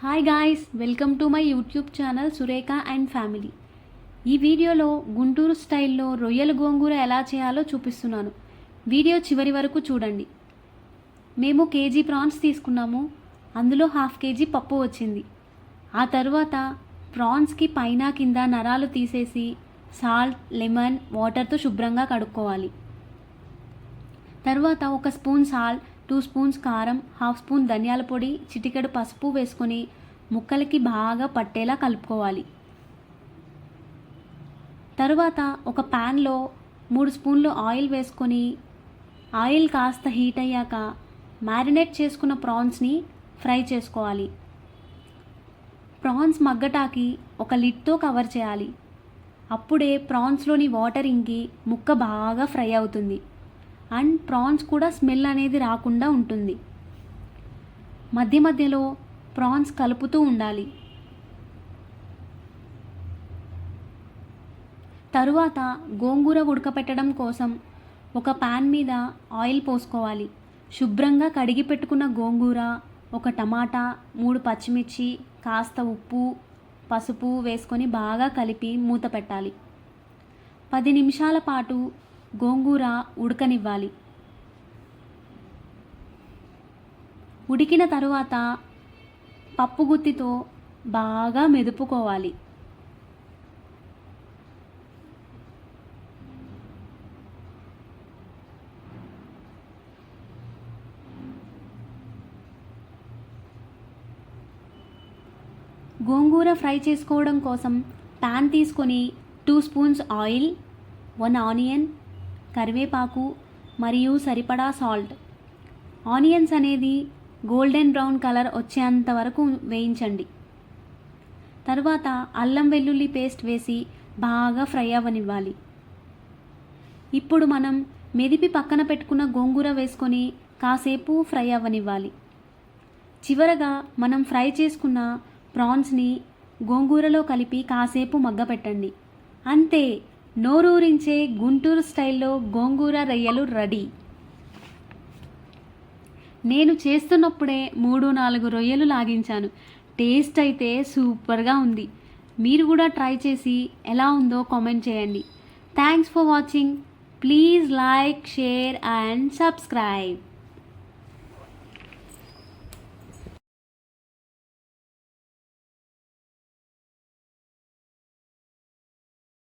Hi guys welcome to my YouTube channel Surekha and family ఈ వీడియోలో గుంటూరు స్టైల్లో రొయ్యల గోంగూర ఎలా చేయాలో చూపిస్తున్నాను. వీడియో చివరి వరకు చూడండి. మేము కేజీ ప్రాన్స్ తీసుకున్నాము. అందులో హాఫ్ కేజీ పప్పు వచ్చింది. ఆ తర్వాత ప్రాన్స్కి పైన కింద నరాలు తీసేసి సాల్ట్ లెమన్ వాటర్తో శుభ్రంగా కడుక్కోవాలి. తర్వాత ఒక స్పూన్ సాల్ట్ టూ స్పూన్స్ కారం హాఫ్ స్పూన్ ధనియాల పొడి చిటికెడు పసుపు వేసుకొని ముక్కలకి బాగా పట్టేలా కలుపుకోవాలి. తరువాత ఒక ప్యాన్లో మూడు స్పూన్లు ఆయిల్ వేసుకొని ఆయిల్ కాస్త హీట్ అయ్యాక మ్యారినేట్ చేసుకున్న ప్రాన్స్ని ఫ్రై చేసుకోవాలి. ప్రాన్స్ మగ్గటాకి ఒక లిడ్తో కవర్ చేయాలి. అప్పుడే ప్రాన్స్లోని వాటర్ ఇంకి ముక్క బాగా ఫ్రై అవుతుంది. అండ్ ప్రాన్స్ కూడా స్మెల్ అనేది రాకుండా ఉంటుంది. మధ్య మధ్యలో ప్రాన్స్ కలుపుతూ ఉండాలి. తరువాత గోంగూర ఉడకపెట్టడం కోసం ఒక పాన్ మీద ఆయిల్ పోసుకోవాలి. శుభ్రంగా కడిగి పెట్టుకున్న గోంగూర ఒక టమాటా మూడు పచ్చిమిర్చి కాస్త ఉప్పు పసుపు వేసుకొని బాగా కలిపి మూత పెట్టాలి. పది నిమిషాల పాటు గోంగూర ఉడకనివ్వాలి. ఉడికిన తరువాత పప్పు గుత్తితో బాగా మెదుపుకోవాలి. గోంగూర ఫ్రై చేసుకోవడం కోసం ప్యాన్ తీసుకొని two spoons oil one onion కరివేపాకు మరియు సరిపడా సాల్ట్. ఆనియన్స్ అనేది గోల్డెన్ బ్రౌన్ కలర్ వచ్చేంత వరకు వేయించండి. తర్వాత అల్లం వెల్లుల్లి పేస్ట్ వేసి బాగా ఫ్రై అవ్వనివ్వాలి. ఇప్పుడు మనం మెదిపి పక్కన పెట్టుకున్న గోంగూర వేసుకొని కాసేపు ఫ్రై అవ్వనివ్వాలి. చివరగా మనం ఫ్రై చేసుకున్న ప్రాన్స్ని గోంగూరలో కలిపి కాసేపు మగ్గపెట్టండి. అంతే నోరూరించే గుంటూరు స్టైల్లో గోంగూర రొయ్యలు రెడీ. నేను చేస్తున్నప్పుడే మూడు నాలుగు రొయ్యలు లాగించాను. టేస్ట్ అయితే సూపర్గా ఉంది. మీరు కూడా ట్రై చేసి ఎలా ఉందో కామెంట్ చేయండి. Thanks for watching. Please like share and subscribe.